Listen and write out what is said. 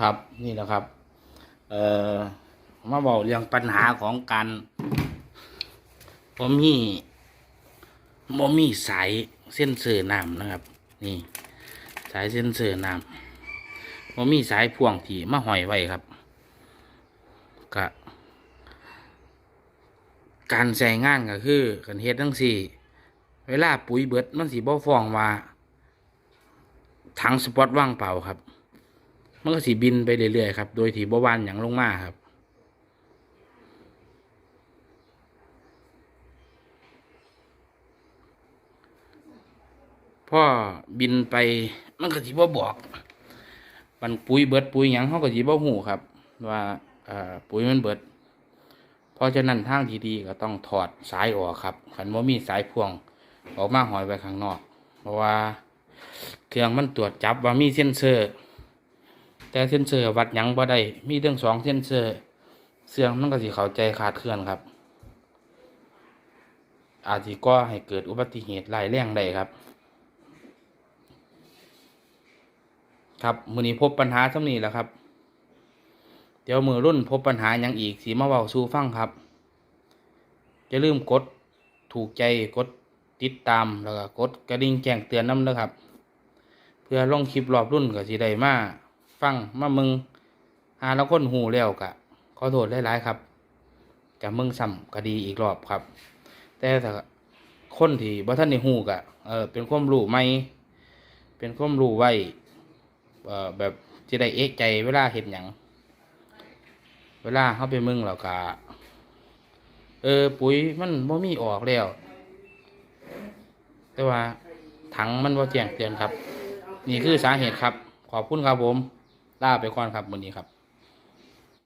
ครับนี่แหละครับ เอ่อมาบอกเรื่องปัญหาของการผมมีผมมีสายเส้นเสือน้ำนะครับ นี่ สายเส้นเสือน้ำผมมีสายพ่วงที่มาห้อยไว้ครับกะการใช้งานก็คือกันเฮ็ดทั้งสี่ เวลาปุ๋ยเบิดมันสีบ่ฟองว่าถังสปอตว่างเปล่าครับ มันก็สีบินไปเรื่อยๆครับ โดยที่บวานอย่างลงมาครับ พ่อบินไปมันก็สิบ่บอก มันปุ๋ยเบิดปุ๋ยหยังเขาก็สิบ่หูครับ ว่าปุ๋ยมันเบิด เพราะฉะนั้นทางที่ดีก็ต้องถอดสายออกครับขันว่ามีสายพ่วงออกมาหอยไวข้างนอก เพราะว่าเครื่องมันตรวจจับว่ามีเซ็นเซอร์ แต่เซ็นเซอร์วัดยังบ่ได้ มีเรื่องสองเซ็นเซอร์เสื่องมันก็สิเข้าใจขาดเคลื่อนครับ อาจสิก่อให้เกิดอุบัติเหตุร้ายแรงได้ครับ ครับมือนี้พบปัญหาเท่านี้แล้วครับ เดี๋ยวมือรุ่นพบปัญหาอย่างอีกสีมาเบาสู่ฟังครับอย่าลืมกดถูกใจกดติดตามแล้วก็กดกระดิ่งแจ้งเตือนน้ำนะครับ เพื่อลงคลิปรอบรุ่นก็สิได้มา ฟังมามึงหาแล้วคนหูแล้วกะขอโทษหลายๆครับจะมึงซ้ำคดีอีกรอบครับ แต่ถ้าคนที่บ่ท่านในหูกะเออเป็นความรู้ใหม่เป็นความรู้ไว้เอ่อแบบจะได้เอะใจเวลาเห็นอย่างเวลาเขาไปมึงแล้วก็เออปุ๋ยมันบ่มีออกแล้วแต่ว่าถังมันบ่แจ้งเตือนครับ นี่คือสาเหตุครับ ขอบคุณครับผม ลาไปก่อนครับวันนี้ครับ